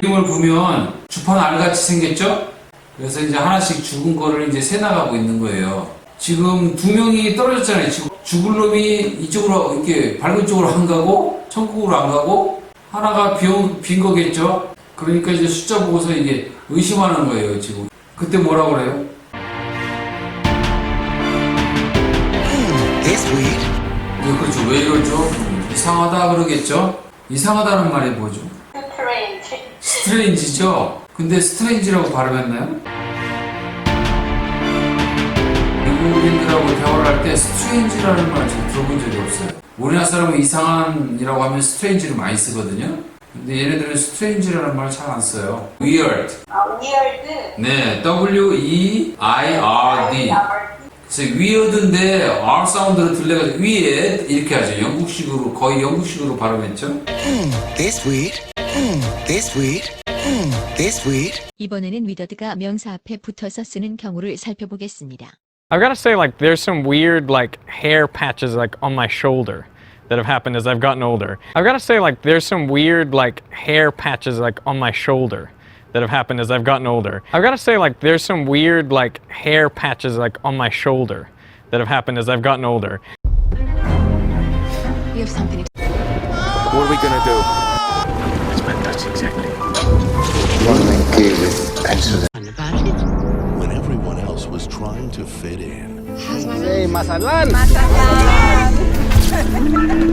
그림을 보면 주판 알같이 생겼죠? 그래서 이제 하나씩 죽은 거를 이제 세 나가고 있는 거예요. 지금 두 명이 떨어졌잖아요. 지금 죽을 놈이 이쪽으로 이렇게 밝은 쪽으로 안 가고 천국으로 안 가고 하나가 빈, 빈 거겠죠? 그러니까 이제 숫자 보고서 이게 의심하는 거예요, 지금. 그때 뭐라 그래요? 네, 그렇죠. 왜 이러죠? 음, 이상하다 그러겠죠? 이상하다는 말이 뭐죠? 스트레인지. 스트레인지죠? 근데 스트레인지라고 발음했나요? 외국인들하고 대화를 할 때 스트레인지라는 말 제가 들어본 적이 없어요. 우리나라 사람은 이상한이라고 하면 스트레인지를 많이 쓰거든요. 근데 얘네들은 스트레인지라는 말 잘 안 써요. weird. 아, 위얼드. 네, W-E-I-R-D. RD. 그래서 weird인데 R 사운드를 들려가지고 weird 이렇게 하죠. 영국식으로, 거의 영국식으로 발음했죠. That's weird. Hmm, That's weird. Hmm, That's weird. 이번에는 위더드가 명사 앞에 붙어서 쓰는 경우를 살펴보겠습니다. I've got to say, like, there's some weird, like, hair patches, like, on my shoulder that have happened as I've gotten older. I've got to say, like, there's some weird, like, hair patches, like, on my shoulder that have happened as I've gotten older. I've got to say, like, there's some weird, like, hair patches, like, on my shoulder that have happened as I've gotten older. We have something to What are we gonna do? Exactly. One? When everyone else was trying to fit in. Hey, Mazatlan! Mazatlan!